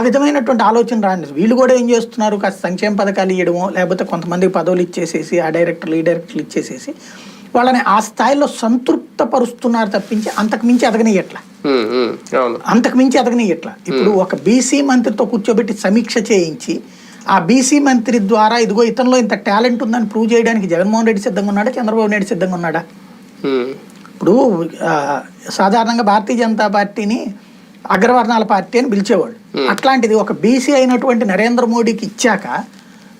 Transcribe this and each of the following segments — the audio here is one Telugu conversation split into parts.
విధమైనటువంటి ఆలోచన రాండి. వీళ్ళు కూడా ఏం చేస్తున్నారు? కాస్త సంక్షేమ పథకాలు ఇవ్వడమో లేకపోతే కొంతమందికి పదవులు ఇచ్చేసేసి ఆ డైరెక్టర్లు ఈ డైరెక్టర్లు ఇచ్చేసేసి వాళ్ళని ఆ స్థాయిలో సంతృప్తపరుస్తున్నారు తప్పించి అంతకు మించి ఎదగనియట్లా. అంతకు మించి ఎదగనియట్లా. ఇప్పుడు ఒక బీసీ మంత్రితో కూర్చోబెట్టి సమీక్ష చేయించి ఆ బీసీ మంత్రి ద్వారా ఇదిగో ఇతనిలో ఇంత టాలెంట్ ఉందని ప్రూవ్ చేయడానికి జగన్మోహన్ రెడ్డి సిద్ధంగా ఉన్నాడా? చంద్రబాబు నాయుడు సిద్ధంగా ఉన్నాడా? ఇప్పుడు ఆ, సాధారణంగా భారతీయ జనతా పార్టీని అగ్రవర్ణాల పార్టీ అని పిలిచేవాళ్ళు అట్లాంటిది ఒక బీసీ అయినటువంటి నరేంద్ర మోడీకి ఇచ్చాక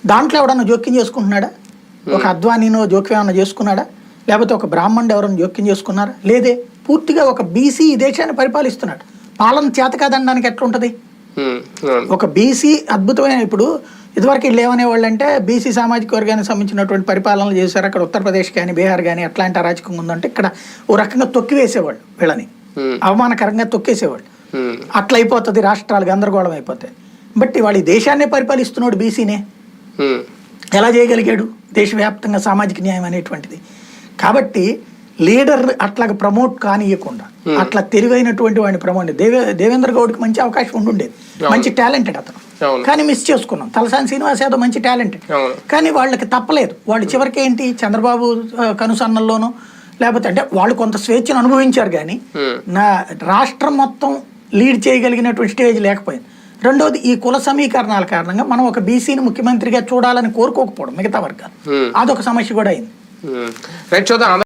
దాంట్లో ఎవడన్నా జోక్యం చేసుకుంటున్నాడా? ఒక అద్వానీనో జోక్యం ఏమన్నా చేసుకున్నాడా? లేకపోతే ఒక బ్రాహ్మణుడు ఎవరైనా జోక్యం చేసుకున్నారా? లేదే పూర్తిగా ఒక బీసీ ఈ దేశాన్ని పరిపాలిస్తున్నాడు. పాలన చేత కాదనడానికి ఎట్లుంటది? అవును ఒక బీసీ అద్భుతమైన ఇప్పుడు ఇదివరకు వీళ్ళు ఏమనేవాళ్ళు అంటే బీసీ సామాజిక వర్గానికి సంబంధించినటువంటి పరిపాలనలు చేశారు. అక్కడ ఉత్తరప్రదేశ్ కానీ బీహార్ కానీ అట్లాంటి అరాచకం ఉందంటే ఇక్కడ ఓ రకంగా తొక్కివేసేవాళ్ళు వీళ్ళని. Hmm. అవమానకరంగా తొక్కేసేవాళ్ళు. అట్లా అయిపోతుంది రాష్ట్రాలు గందరగోళం అయిపోతాయి బట్ వాడు ఈ దేశాన్నే పరిపాలిస్తున్నాడు బీసీనే. ఉమ్, ఎలా చేయగలిగాడు? దేశవ్యాప్తంగా సామాజిక న్యాయం అనేటువంటిది. కాబట్టి లీడర్ అట్లాగ ప్రమోట్ కానియకుండా అట్లా తెలివైనటువంటి వాడిని ప్రమోట్ దేవే దేవేంద్ర గౌడ్కి మంచి అవకాశం ఉండుండేది. మంచి టాలెంటెడ్ అతను. కానీ మిస్ చేసుకున్నాం. తలసాని శ్రీనివాస్ యాదవ్ మంచి టాలెంటెడ్. కానీ వాళ్ళకి తప్పలేదు. వాళ్ళు చివరికి ఏంటి? చంద్రబాబు కనుసన్నల్లోనూ లేకపోతే అంటే వాళ్ళు కొంత స్వేచ్ఛను అనుభవించారు కానీ Hmm. నా రాష్ట్రం మొత్తం లీడ్ చేయగలిగినటువంటి స్టేజ్ లేకపోయింది రెండోది ఈ కుల సమీకరణాల కారణంగా మనం ఒక బీసీని ముఖ్యమంత్రిగా చూడాలని కోరుకోకపోవడం మిగతా వర్గాలు. అదొక సమస్య కూడా అయింది. రైట్ చూద్దాం